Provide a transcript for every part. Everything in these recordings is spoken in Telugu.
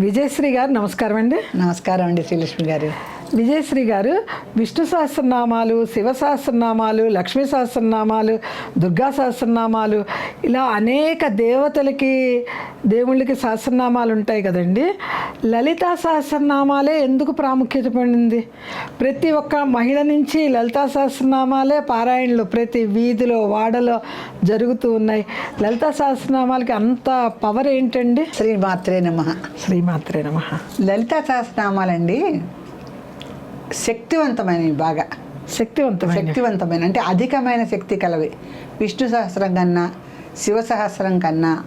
విజయశ్రీ గారు నమస్కారం అండి నమస్కారం అండి శ్రీలక్ష్మి గారు. విజయశ్రీ గారు విష్ణు సహస్రనామాలు శివ సహస్రనామాలు లక్ష్మీ సహస్రనామాలు దుర్గా సహస్రనామాలు ఇలా అనేక దేవతలకి దేవుళ్ళకి సహస్రనామాలు ఉంటాయి కదండి. లలితా సహస్రనామాలే ఎందుకు ప్రాముఖ్యత పొందింది? ప్రతి ఒక్క మహిళ నుంచి లలితా సహస్రనామాలే పారాయణలు ప్రతి వీధిలో వాడలో జరుగుతూ ఉన్నాయి. లలితా సహస్రనామాలకి అంత పవర్ ఏంటండి? శ్రీ మాత్రే నమ. శ్రీమాత్రే నమ. లలితా సహస్రనామాలండి శక్తివంతమైనవి బాగా శక్తివంతమైన. శక్తివంతమైన అంటే అధికమైన శక్తి కలవి. విష్ణు సహస్రం కన్నా శివ సహస్రం కన్నా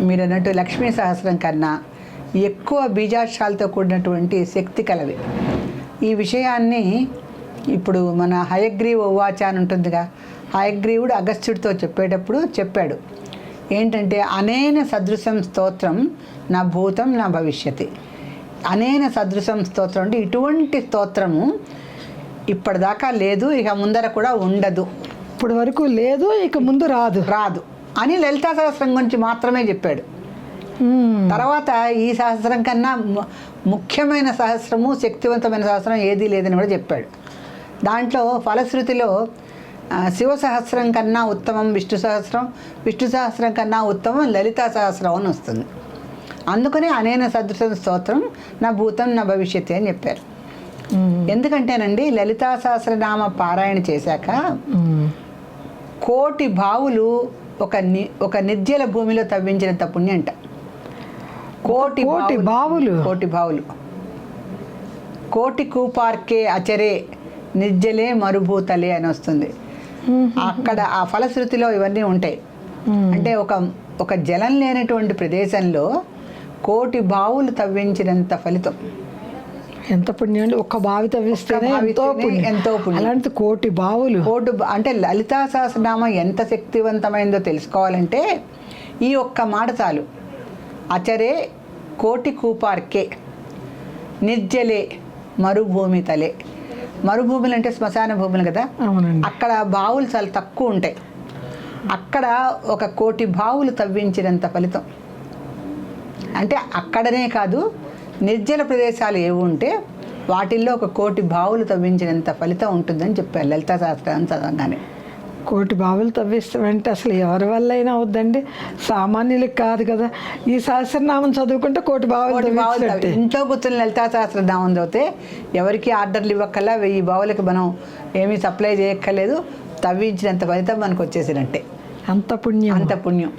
మీరు అన్నట్టు లక్ష్మీ సహస్రం కన్నా ఎక్కువ బీజాక్షరాలతో కూడినటువంటి శక్తి కలవి. ఈ విషయాన్ని ఇప్పుడు మన హయగ్రీవ ఉవాచ అని ఉంటుందిగా. హయగ్రీవుడు అగస్త్యుడితో చెప్పేటప్పుడు చెప్పాడు. ఏంటంటే అనేన సదృశం స్తోత్రం నా భూతం నా భవిష్యతి. అనేన సదృశం స్తోత్రం అంటే ఇటువంటి స్తోత్రము ఇప్పటిదాకా లేదు ఇక ముందర కూడా ఉండదు. ఇప్పటి వరకు లేదు ఇక ముందు రాదు. రాదు. అని లలితా సహస్రం గురించి మాత్రమే చెప్పాడు. తర్వాత ఈ సహస్రం కన్నా ముఖ్యమైన సహస్రము శక్తివంతమైన సహస్రం ఏదీ లేదని కూడా చెప్పాడు. దాంట్లో ఫలశ్రుతిలో శివ సహస్రం కన్నా ఉత్తమం విష్ణు సహస్రం విష్ణు సహస్రం కన్నా ఉత్తమం లలితా సహస్రం అని వస్తుంది. అందుకని అనేన సదృశ స్తోత్రం నా భూతం నా భవిష్యత్తు అని చెప్పారు. ఎందుకంటేనండి లలితా సహస్రనామ పారాయణ చేశాక. కోటి బావులు ఒక ని ఒక నిర్జల భూమిలో తవ్వించినంత పుణ్యంట కోటి కోటి బావులు? కోటి బావులు కోటి కూపార్కే అచరే నిర్జలే మరుభూతలే అని వస్తుంది అక్కడ ఆ ఫలశ్రుతిలో ఇవన్నీ ఉంటాయి. అంటే ఒక ఒక జలం లేనటువంటి ప్రదేశంలో కోటి బావులు తవ్వించినంత ఫలితం. ఎంత పుణ్యం అండి? ఒక్క బావి తవ్విస్తేనే ఎంతో పుణ్యం. ఎంతో పుణ్యం. అలాంటి కోటి బావులు. కోటి అంటే లలితా సహస్రనామం ఎంత శక్తివంతమైందో తెలుసుకోవాలంటే ఈ ఒక్క మాట చాలు. అచరే కోటి కూపార్కే నిర్జలే మరుభూమి తలే. మరుభూములు అంటే శ్మశాన భూములు కదా? అక్కడ బావులు చాలా తక్కువ ఉంటాయి. అక్కడ ఒక కోటి బావులు తవ్వించినంత ఫలితం. అంటే అక్కడనే కాదు నిర్జల ప్రదేశాలు ఏవి ఉంటే వాటిల్లో ఒక కోటి బావులు తవ్వించినంత ఫలితం ఉంటుందని చెప్పారు లలితా శాస్త్రాన్ని చదవగానే. కోటి బావులు తవ్విస్తామంటే అసలు ఎవరి వల్ల అయినా అవుద్దండి? సామాన్యులకు కాదు కదా. ఈ సహస్రనామం చదువుకుంటే కోటి బావులు ఇంట్లో కూర్చొని లలితా సహస్రనామం చదివితే ఎవరికి ఆర్డర్లు ఇవ్వక్కల్లా వెయ్యి బావులకి మనం ఏమీ సప్లై చేయక్కర్లేదు తవ్వించినంత ఫలితం మనకు వచ్చేసినట్టే. అంత పుణ్యం అంత పుణ్యం.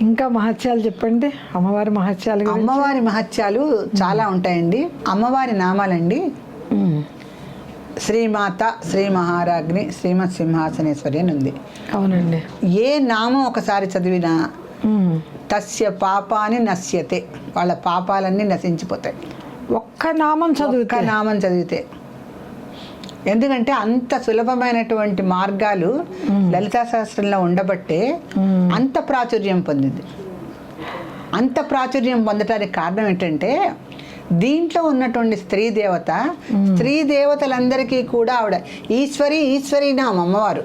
ఇంకా మహత్యాలు చెప్పండి? అమ్మవారి మహత్యాలు. అమ్మవారి మహత్యాలు చాలా ఉంటాయండి. అమ్మవారి నామాలండి. శ్రీమాత శ్రీ మహారాజ్ని శ్రీమత్ సింహాసనేశ్వరి అని ఉంది. అవునండి. ఏ నామం ఒకసారి చదివినా. తస్య పాపాని నశ్యతే. వాళ్ళ పాపాలన్నీ నశించిపోతాయి. ఒక్క నామం చదువుతా? నామం చదివితే. ఎందుకంటే అంత సులభమైనటువంటి మార్గాలు లలితా శాస్త్రంలో ఉండబట్టే అంత ప్రాచుర్యం పొందింది. అంత ప్రాచుర్యం పొందటానికి కారణం ఏంటంటే దీంట్లో ఉన్నటువంటి స్త్రీ దేవత స్త్రీ దేవతలందరికీ కూడా ఆవిడ ఈశ్వరి ఈశ్వరీనాం అమ్మవారు.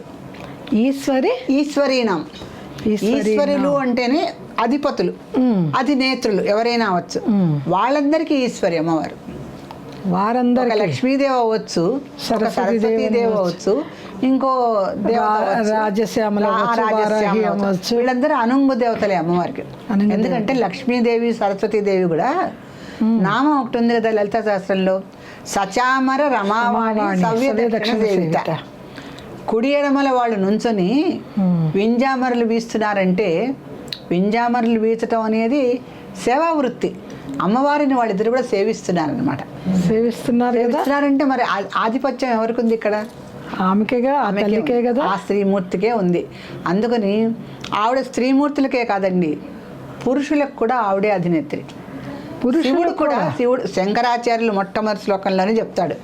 ఈశ్వరి? ఈశ్వరీనాం. ఈశ్వరులు అంటేనే అధిపతులు. అధినేత్రులు ఎవరైనా అవ్వచ్చు. మ్మ్. వాళ్ళందరికీ ఈశ్వరి అమ్మవారు. ఒక వారందరికీ లక్ష్మీదేవి అవ్వచ్చు ఒక సరస్వతీ సరస్వతీ దేవి దేవి అవ్వచ్చు. ఇంకో. రాజశ్యామల అవ్వచ్చు. వీళ్ళందరూ అనుంగు దేవతలే అమ్మవారికి. ఎందుకంటే లక్ష్మీదేవి సరస్వతీ దేవి కూడా నామం ఒకటి ఉంది కదా లలిత శాస్త్రంలో. సచామర రమావాణి సవ్య దక్షిణ. కుడి ఎడమల వాళ్ళు నుంచొని. వింజామరలు వీస్తున్నారంటే వింజామరలు వీచటం అనేది సేవా వృత్తి అమ్మవారిని వాళ్ళిద్దరు కూడా సేవిస్తున్నారనమాట సేవిస్తున్నారు సేవిస్తున్నారంటే మరి ఆధిపత్యం ఎవరికి ఉంది ఇక్కడ ఆమెకేగా ఆ ఆమెకే. కదా? ఆ స్త్రీమూర్తికే ఉంది. అందుకని ఆవిడ స్త్రీమూర్తులకే కాదండి పురుషులకు కూడా ఆవిడే అధినేత్రి. పురుషుడు కూడా శివుడు శంకరాచార్యులు మొట్టమొదటి శ్లోకంలోనే చెప్తాడు.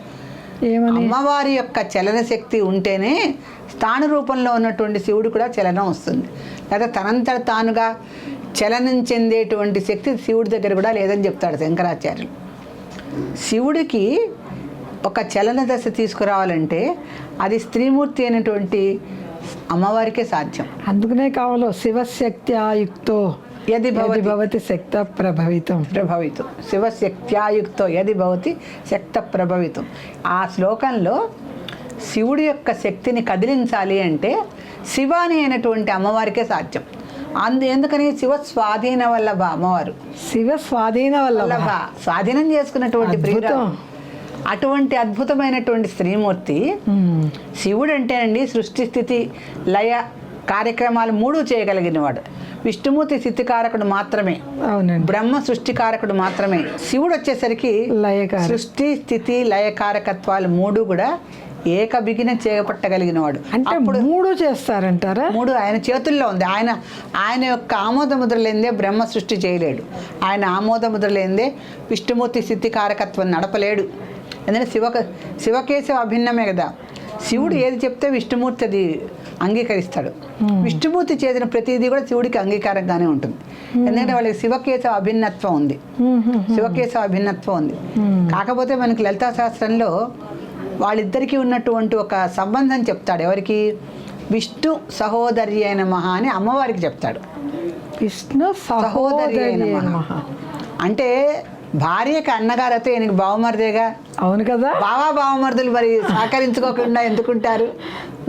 అమ్మవారి యొక్క చలన శక్తి ఉంటేనే స్థాన రూపంలో ఉన్నటువంటి శివుడు కూడా చలనం వస్తుంది. లేదా తనంతట తానుగా చలనం చెందేటువంటి శక్తి శివుడి దగ్గర కూడా లేదని చెప్తాడు శంకరాచార్యులు. శివుడికి ఒక చలన దశ తీసుకురావాలంటే అది స్త్రీమూర్తి అయినటువంటి అమ్మవారికే సాధ్యం. అందుకనే కావాలో శివశక్తి ఆయుక్తో యది భవతి. భవతి శక్త ప్రభవితం. ప్రభవితం. శివశక్త్యాయుక్తో యది భవతి శక్త ప్రభవితం. ఆ శ్లోకంలో శివుడి యొక్క శక్తిని కదిలించాలి అంటే శివాని అయినటువంటి అమ్మవారికే సాధ్యం. అందు ఎందుకని శివ స్వాధీన వల్లభ అమ్మవారు. శివ స్వాధీన వల్ల స్వాధీనం చేసుకున్నటువంటి అద్భుతం. అటువంటి అద్భుతమైనటువంటి స్త్రీమూర్తి శివుడు అంటేనండి సృష్టి స్థితి లయ కార్యక్రమాలు మూడు చేయగలిగినవాడు. విష్ణుమూర్తి స్థితికారకుడు మాత్రమే. బ్రహ్మ సృష్టికారకుడు మాత్రమే. శివుడు వచ్చేసరికి సృష్టి స్థితి లయకారకత్వాలు మూడు కూడా ఏకబిగిన చేపట్టగలిగినవాడు అంటే మూడు చేస్తారంటారా? మూడు ఆయన చేతుల్లో ఉంది. ఆయన ఆయన యొక్క ఆమోద ముద్ర లేనిదే బ్రహ్మ సృష్టి చేయలేడు. ఆయన ఆమోద ముద్ర లేనిదే విష్ణుమూర్తి స్థితి కారకత్వం నడపలేడు. ఎందుకంటే శివ శివకేశవ అభిన్నమే కదా. శివుడు ఏది చెప్తే విష్ణుమూర్తి అది అంగీకరిస్తాడు. విష్ణుమూర్తి చేసిన ప్రతిదీ కూడా శివుడికి అంగీకారంగానే ఉంటుంది. ఎందుకంటే వాళ్ళకి శివకేశవ అభిన్నత్వం ఉంది. శివకేశవ అభిన్నత్వం ఉంది. కాకపోతే మనకి లలితా శాస్త్రంలో వాళ్ళిద్దరికీ ఉన్నటువంటి ఒక సంబంధం చెప్తాడు. ఎవరికి? విష్ణు సహోదరి అయిన మహా అని అమ్మవారికి చెప్తాడు. విష్ణు సహోదరి అయిన మహా. అంటే భార్యకి అన్నగారైతే ఈయనకి బావమరిదేగా? అవును కదా. బావా బావమరుదులు మరి సహకరించుకోకుండా ఎందుకుంటారు?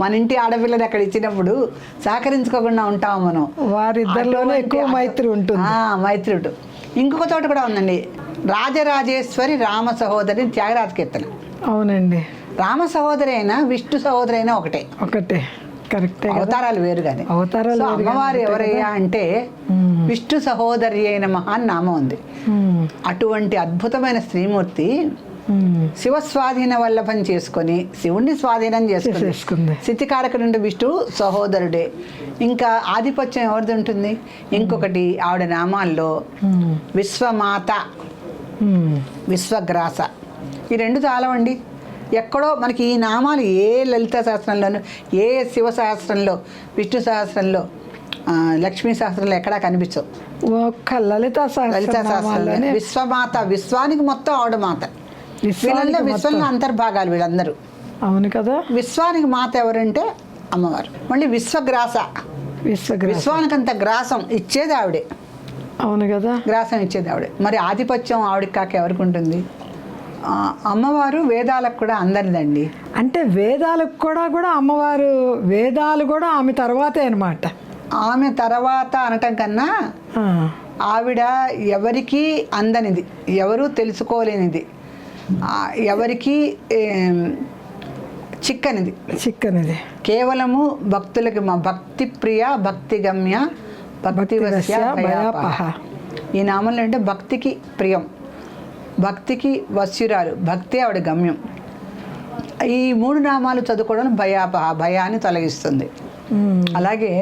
మన ఇంటి ఆడపిల్లని అక్కడ ఇచ్చినప్పుడు సహకరించుకోకుండా ఉంటాం మనం? వారిద్దరిలోనే ఎక్కువ మైత్రి ఉంటుంది. మైత్రి ఉంటుంది. ఇంకొక చోట కూడా ఉందండి. రాజరాజేశ్వరి రామ సహోదరి త్యాగరాజ కీర్తన అవునండి. రామ సహోదరి అయినా విష్ణు సహోదరి అయినా ఒకటే. ఒకటే. కరెక్టే అవతారాలు వేరు కానీ అవతారాలు అమ్మవారు ఎవరయ్యా అంటే. విష్ణు సహోదరి అయిన మహాన్ నామం ఉంది. అటువంటి అద్భుతమైన స్త్రీమూర్తి మ్మ్. శివ స్వాధీన వల్లభం చేసుకొని శివుణ్ణి స్వాధీనం చేసుకుంది. స్థితికారక నుండి విష్ణు సహోదరుడే. ఇంకా ఆధిపత్యం ఎవరిది ఉంటుంది? ఇంకొకటి ఆవిడ నామాల్లో. విశ్వమాత. విశ్వగ్రాస. ఈ రెండు చాలవండి. ఎక్కడో మనకి ఈ నామాలు ఏ లలిత సహస్రంలోనూ ఏ శివ సహస్రంలో విష్ణు సహస్రంలో లక్ష్మీ సహస్రంలో ఎక్కడా కనిపించవు. ఒక్క లలిత లలిత సహస్రంలో సహస్రనామాల్లోనే విశ్వమాత విశ్వానికి మొత్తం ఆవిడ మాత. వీళ్ళందరూ విశ్వంలో. అంతర్భాగాలు వీళ్ళందరూ. అవును కదా? విశ్వానికి మాత ఎవరంటే అమ్మవారు. మళ్ళీ విశ్వగ్రాస. విశ్వగ్రహ విశ్వానికి అంత గ్రాసం ఇచ్చేది ఆవిడే. అవును కదా? గ్రాసం ఇచ్చేది ఆవిడే. మరి ఆధిపత్యం ఆవిడకి కాక ఎవరికి ఉంటుంది? అమ్మవారు వేదాలకు కూడా అందరిదండి. అంటే వేదాలకు కూడా కూడా అమ్మవారు వేదాలు కూడా ఆమె తర్వాతే అనమాట ఆమె తర్వాత అనటం కన్నా ఆవిడ ఎవరికీ అందనిది ఎవరు తెలుసుకోలేనిది. ఎవరికీ చిక్కనిది. చిక్కనిది. కేవలము భక్తులకి మా భక్తి ప్రియ భక్తి గమ్య భక్తి ఈ నామంలో అంటే భక్తికి ప్రియం. భక్తికి వశ్యురాలు భక్తి ఆవిడ గమ్యం ఈ మూడు నామాలు చదువుకోవడం భయాపహ భయాన్ని తొలగిస్తుంది. అలాగే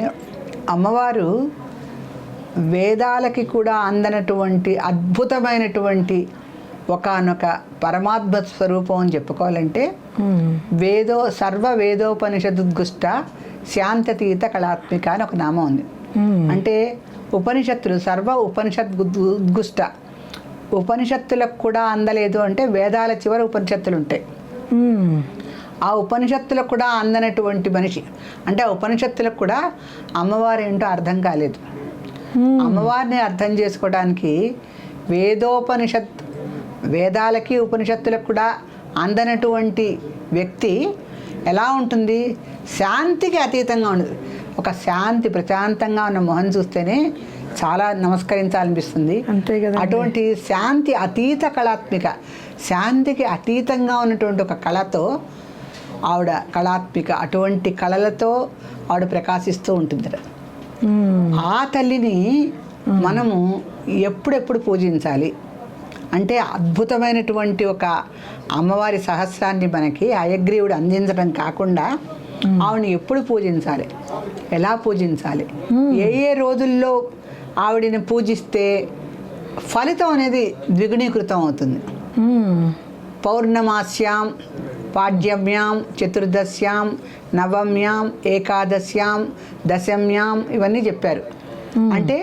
అమ్మవారు వేదాలకి కూడా అందనటువంటి అద్భుతమైనటువంటి ఒకానొక పరమాత్మ స్వరూపం అని చెప్పుకోవాలంటే. వేదో సర్వ వేదోపనిషదుద్గుష్ట శాంతతీత కళాత్మిక అని ఒక నామం ఉంది. అంటే ఉపనిషత్తులు సర్వ ఉపనిషత్ ఉద్గుష్ట ఉపనిషత్తులకు కూడా అందలేదు అంటే వేదాల చివర ఉపనిషత్తులు ఉంటాయి. ఆ ఉపనిషత్తులకు కూడా అందనటువంటి మనిషి. అంటే ఆ ఉపనిషత్తులకు కూడా అమ్మవారు ఏంటో అర్థం కాలేదు. మ్మ్. అమ్మవారిని అర్థం చేసుకోవడానికి వేదోపనిషత్ వేదాలకి ఉపనిషత్తులకు కూడా అందనటువంటి వ్యక్తి ఎలా ఉంటుంది? శాంతికి అతీతంగా ఉండదు. ఒక శాంతి ప్రశాంతంగా ఉన్న మొహం చూస్తేనే చాలా నమస్కరించాలనిపిస్తుంది. అంతే కదా అటువంటి శాంతి అతీత కళాత్మిక శాంతికి అతీతంగా ఉన్నటువంటి ఒక కళతో ఆవిడ కళాత్మిక అటువంటి కళలతో ఆవిడ ప్రకాశిస్తూ ఉంటుంది ఆ తల్లిని మనము ఎప్పుడెప్పుడు పూజించాలి? అంటే అద్భుతమైనటువంటి ఒక అమ్మవారి సహస్రాన్ని మనకి అయగ్రీవుడు అందించడం కాకుండా ఆవిడని ఎప్పుడు పూజించాలి? ఎలా పూజించాలి? ఏ ఏ రోజుల్లో ఆవిడని పూజిస్తే ఫలితం అనేది ద్విగుణీకృతం అవుతుంది. పౌర్ణమాస్యాం పాడ్యమ్యాం చతుర్దశ్యాం నవమ్యాం ఏకాదశ్యాం దశమ్యాం ఇవన్నీ చెప్పారు. అంటే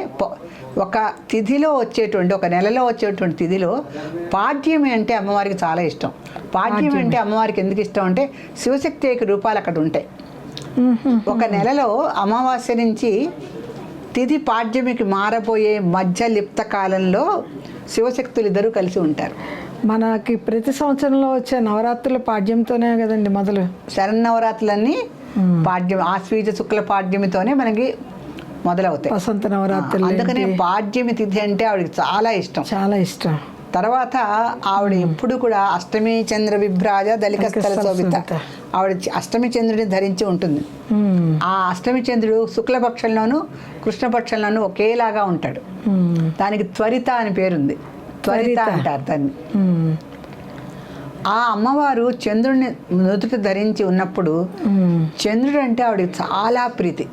ఒక తిథిలో వచ్చేటువంటి ఒక నెలలో వచ్చేటువంటి తిథిలో పాడ్యమి అంటే అమ్మవారికి చాలా ఇష్టం. పాడ్యమి అంటే అమ్మవారికి ఎందుకు ఇష్టం అంటే శివశక్తి యొక్క రూపాలు అక్కడ ఉంటాయి. ఒక నెలలో అమావాస్య నుంచి తిథి పాడ్యమికి మారబోయే మధ్య లిప్త కాలంలో శివశక్తులు ఇద్దరూ కలిసి ఉంటారు. మనకి ప్రతి సంవత్సరంలో వచ్చే నవరాత్రుల పాడ్యంతోనే కదండి మొదలు. శరన్నవరాత్రులన్నీ పాడ్యం ఆశ్వీజ శుక్ల పాడ్యమితోనే మనకి మొదలవుతాయి. వసంత నవరాత్రులు అందుకనే పాడ్యమి తిథి అంటే ఆవిడకి చాలా ఇష్టం. చాలా ఇష్టం. తర్వాత ఆవిడ ఎప్పుడు కూడా అష్టమి చంద్ర విభ్రాజ దళిక స్థల శోభిత. ఆవిడ అష్టమి చంద్రుడిని ధరించి ఉంటుంది. ఆ అష్టమి చంద్రుడు శుక్లపక్షంలోను కృష్ణపక్షంలోను ఒకేలాగా ఉంటాడు. దానికి త్వరిత అని పేరుంది. త్వరిత. అంటారు దాన్ని. ఆ అమ్మవారు చంద్రుడిని నుదుట ధరించి ఉన్నప్పుడు. చంద్రుడు అంటే ఆవిడకి చాలా ప్రీతి.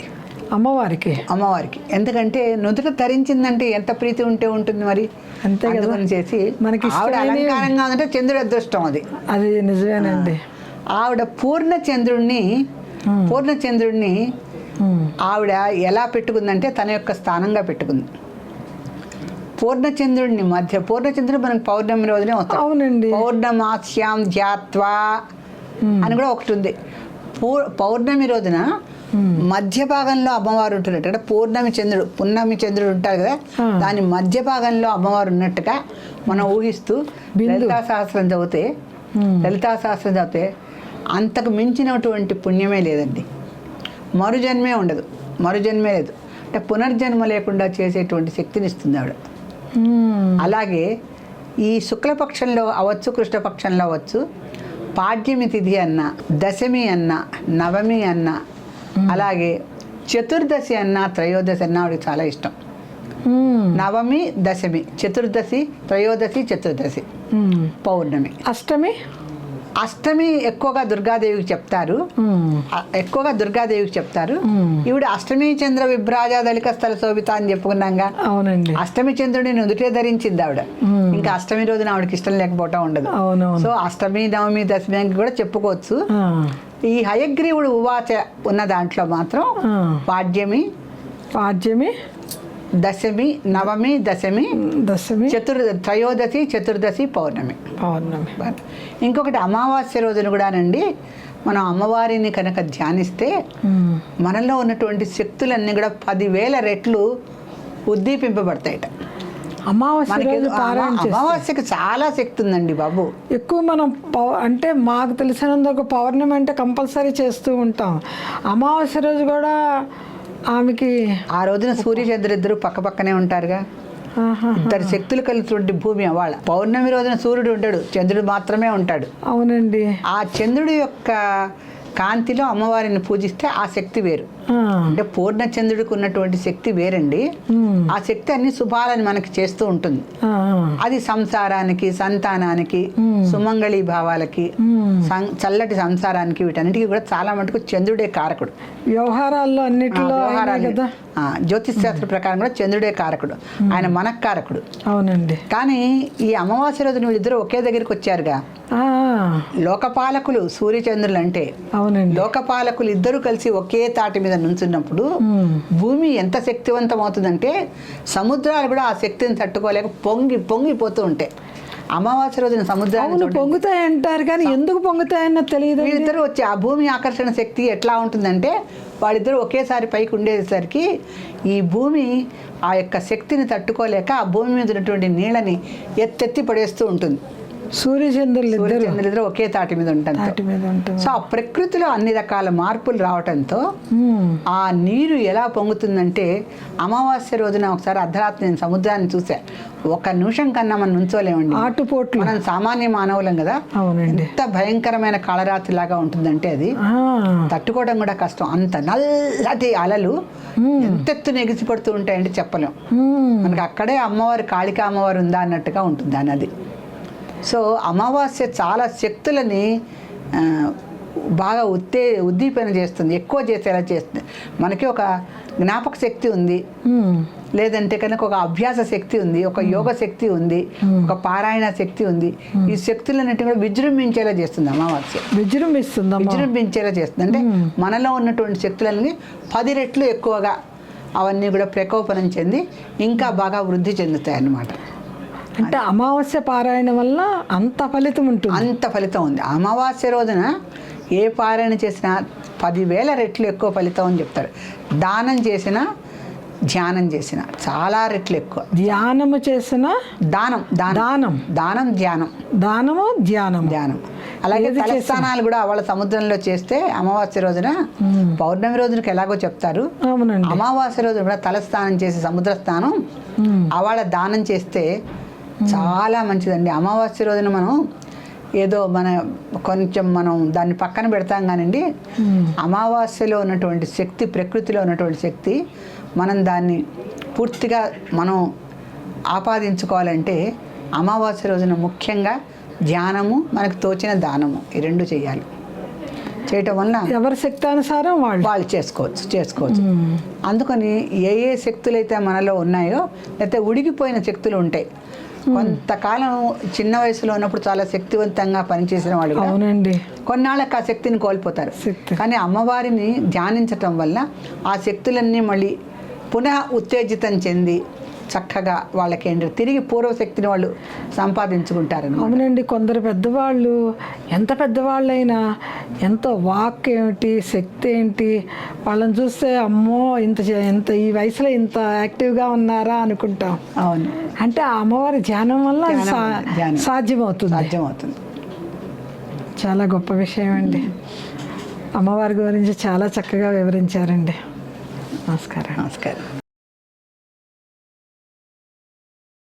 అమ్మవారికి. అమ్మవారికి. ఎందుకంటే నుదుట ధరించిందంటే ఎంత ప్రీతి ఉంటే ఉంటుంది మరి? అంతే కదా. చేసి మనకి ఆవిడ అలంకారంగా ఉందంటే చంద్రుడి అదృష్టం అది. అది నిజమేనండి. ఆవిడ పూర్ణ చంద్రుడిని పూర్ణ చంద్రుడిని ఉమ్, ఆవిడ ఎలా పెట్టుకుందంటే తన యొక్క స్థానంగా పెట్టుకుంది. పూర్ణచంద్రుడిని మధ్య పూర్ణచంద్రుడు మనకు పౌర్ణమి రోజునే అవునండి. పౌర్ణమాస్యాం ధ్యాత్వా అని కూడా ఒకటి ఉంది. పౌర్ణమి రోజున మధ్య భాగంలో అమ్మవారు ఉంటున్నట్టు అంటే పూర్ణమి చంద్రుడు పున్నమి చంద్రుడు ఉంటారు కదా ఆ. దాని మధ్య భాగంలో అమ్మవారు ఉన్నట్టుగా మనం ఊహిస్తూ. లలితా సహస్రం చదివితే ఉమ్, లలితా సహస్రం చదివితే అంతకు మించినటువంటి పుణ్యమే లేదండి. మరుజన్మే ఉండదు మరుజన్మే లేదు. అంటే పునర్జన్మ లేకుండా చేసేటువంటి శక్తిని ఇస్తుంది ఆవిడ. అలాగే ఈ శుక్లపక్షంలో అవ్వచ్చు కృష్ణపక్షంలో అవ్వచ్చు పాడ్యమి తిథి అన్న దశమి అన్న నవమి అన్న అలాగే చతుర్దశి అన్న త్రయోదశి అన్న ఆవిడకి చాలా ఇష్టం. నవమి దశమి. చతుర్దశి త్రయోదశి చతుర్దశి. పౌర్ణమి. అష్టమి? అష్టమి ఎక్కువగా దుర్గాదేవికి చెప్తారు. ఎక్కువగా దుర్గాదేవికి చెప్తారు. ఈవిడ అష్టమి చంద్ర విభ్రాజ దళిక స్థల శోభిత అని చెప్పుకున్నాగా. అవునండి. అష్టమి చంద్రుడిని నుదుటే ధరించింది ఆవిడ. ఇంకా అష్టమి రోజున ఆవిడకి ఇష్టం లేకపోవటం ఉండదు. సో అష్టమి నవమి దశమి అని కూడా చెప్పుకోవచ్చు. ఈ హయగ్రీవుడు ఉవాచ ఉన్న దాంట్లో మాత్రం. పాడ్యమి పాడ్యమి దశమి నవమి దశమి దశమి చతుర్ త్రయోదశి చతుర్దశి పౌర్ణమి. పౌర్ణమి. ఇంకొకటి అమావాస్య రోజున కూడానండి మనం అమ్మవారిని కనుక ధ్యానిస్తే మనలో ఉన్నటువంటి శక్తులన్నీ కూడా పదివేల రెట్లు ఉద్దీపింపబడతాయట. అమావాస్య అమావాస్యకి చాలా శక్తి ఉందండి బాబు. ఎక్కువ మనం అంటే మాకు తెలిసినందుకు పౌర్ణమి అంటే కంపల్సరీ చేస్తూ ఉంటాం. అమావాస్య రోజు కూడా ఆమెకి ఆ రోజున సూర్య చంద్ర ఇద్దరు పక్క పక్కనే ఉంటారుగా. ఇద్దరు శక్తులు కలిసినటువంటి భూమి అవాళ పౌర్ణమి రోజున సూర్యుడు ఉంటాడు చంద్రుడు మాత్రమే ఉంటాడు. అవునండి. ఆ చంద్రుడి యొక్క కాంతిలో అమ్మవారిని పూజిస్తే ఆ శక్తి వేరు. అంటే పూర్ణ చంద్రుడికి ఉన్నటువంటి శక్తి వేరండి. ఆ శక్తి అన్ని శుభాలని మనకి చేస్తూ ఉంటుంది. అది సంసారానికి సంతానానికి సుమంగళి భావాలకి చల్లటి సంసారానికి వీటన్నిటికీ కూడా చాలా మటుకు చంద్రుడే కారకుడు. వ్యవహారాల్లో అన్నిటిలో జ్యోతిష్ శాస్త్ర ప్రకారం కూడా చంద్రుడే కారకుడు. ఆయన మనక్కారకుడు అవునండి. కానీ ఈ అమావాస్య రోజున వీళ్ళిద్దరూ ఒకే దగ్గరికి వచ్చారుగా. లోకపాలకులు సూర్యచంద్రులు అంటే అవునండి. లోకపాలకులు ఇద్దరు కలిసి ఒకే తాటి మీద నుంచున్నప్పుడు భూమి ఎంత శక్తివంతం అవుతుందంటే సముద్రాలు కూడా ఆ శక్తిని తట్టుకోలేక పొంగి పొంగిపోతూ ఉంటాయి. అమావాస్య రోజున చూడండి. పొంగుతాయి అంటారు కానీ ఎందుకు పొంగుతాయన్న తెలియదు వీళ్ళిద్దరూ వచ్చి ఆ భూమి ఆకర్షణ శక్తి ఎట్లా ఉంటుందంటే వాళ్ళిద్దరూ ఒకేసారి పైకి ఉండేసరికి ఈ భూమి ఆ యొక్క శక్తిని తట్టుకోలేక ఆ భూమి మీద ఉన్నటువంటి నీళ్ళని ఎత్తెత్తి పడేస్తూ ఉంటుంది. సూర్యచంద్రులు ఇద్దరు సూర్యచంద్రులిద్దరూ ఒకే తాటి మీద ఉంటుంది సో ఆ ప్రకృతిలో అన్ని రకాల మార్పులు రావటంతో ఆ నీరు ఎలా పొంగుతుందంటే అమావాస్య రోజున ఒకసారి అర్ధరాత్రి నేను సముద్రాన్ని చూసా. ఒక నిమిషం కన్నా మనం నుంచోలేమండి. ఆటుపోట్లు. మనం సామాన్య మానవులం కదా. అవునండి. ఎంత భయంకరమైన కాళరాత్రి లాగా ఉంటుందంటే అది. తట్టుకోవడం కూడా కష్టం. అంత నల్లటి అలలు ఎంత ఎత్తున ఎగిసి పడుతూ ఉంటాయంటే చెప్పలేం. మనకి అక్కడే అమ్మవారి కాళిక అమ్మవారు ఉందా అన్నట్టుగా ఉంటుంది ఆ నది సో అమావాస్య చాలా శక్తులని బాగా ఉత్తే ఉద్దీపన చేస్తుంది. ఎక్కువ చేసేలా చేస్తుంది? మనకి ఒక జ్ఞాపక శక్తి ఉంది. లేదంటే కనుక ఒక అభ్యాస శక్తి ఉంది ఒక యోగ శక్తి ఉంది ఒక పారాయణ శక్తి ఉంది. ఈ శక్తులన్నిటి కూడా విజృంభించేలా చేస్తుంది అమావాస్య. విజృంభిస్తుందమ్మా విజృంభించేలా చేస్తుంది. అంటే మనలో ఉన్నటువంటి శక్తులన్నీ పది రెట్లు ఎక్కువగా అవన్నీ కూడా ప్రకోపనం చెంది ఇంకా బాగా వృద్ధి చెందుతాయి అన్నమాట అంటే అమావాస్య పారాయణ వల్ల అంత ఫలితం ఉంటుంది. అంత ఫలితం ఉంది. అమావాస్య రోజున ఏ పారాయణ చేసినా పదివేల రెట్లు ఎక్కువ ఫలితం అని చెప్తారు. దానం చేసినా ధ్యానం చేసిన చాలా రెట్లు ఎక్కువ. ధ్యానము చేసిన దానం దానం. దానం. ధ్యానం. దానము ధ్యానము. ధ్యానం. అలాగే ఏది తలస్నానాలు కూడా వాళ్ళ సముద్రంలో చేస్తే అమావాస్య రోజున పౌర్ణమి రోజునకి ఎలాగో చెప్తారు. అమావాస్య రోజు కూడా తలస్నానం చేసి సముద్ర స్నానం ఆవాళ దానం చేస్తే చాలా మంచిదండి. అమావాస్య రోజున మనం ఏదో మన కొంచెం మనం దాన్ని పక్కన పెడతాం కానండి అమావాస్యలో ఉన్నటువంటి శక్తి ప్రకృతిలో ఉన్నటువంటి శక్తి మనం దాన్ని పూర్తిగా మనం ఆపాదించుకోవాలంటే అమావాస్య రోజున ముఖ్యంగా ధ్యానము మనకు తోచిన దానము ఈ రెండు చేయాలి. చేయటం వలన ఎవరి శక్తి అనుసారం వాళ్ళు. వాళ్ళు చేసుకోవచ్చు చేసుకోవచ్చు. అందుకని ఏ ఏ శక్తులు అయితే మనలో ఉన్నాయో లేకపోతే ఉడిగిపోయిన శక్తులు ఉంటాయి కొంతకాలం చిన్న వయసులో ఉన్నప్పుడు చాలా శక్తివంతంగా పనిచేసిన వాళ్ళు అవునండి. కొన్నాళ్ళకి ఆ శక్తిని కోల్పోతారు. కానీ అమ్మవారిని ధ్యానించటం వల్ల ఆ శక్తులన్నీ మళ్ళీ పునః ఉత్తేజితం చెంది చక్కగా వాళ్ళకి ఏంటి తిరిగి పూర్వశక్తిని వాళ్ళు సంపాదించుకుంటారన్నమాట. అవునండి కొందరు పెద్దవాళ్ళు ఎంత పెద్దవాళ్ళైనా ఎంతో వాక్ ఏమిటి శక్తి ఏంటి వాళ్ళని చూస్తే అమ్మో ఇంత ఇంత ఈ వయసులో ఇంత యాక్టివ్గా ఉన్నారా అనుకుంటాం. అవును. అంటే ఆ అమ్మవారి ధ్యానం వల్ల. సాధ్యమవుతుంది. సాధ్యమవుతుంది. చాలా గొప్ప విషయం అండి అమ్మవారి గురించి చాలా చక్కగా వివరించారండి. నమస్కారం. నమస్కారం.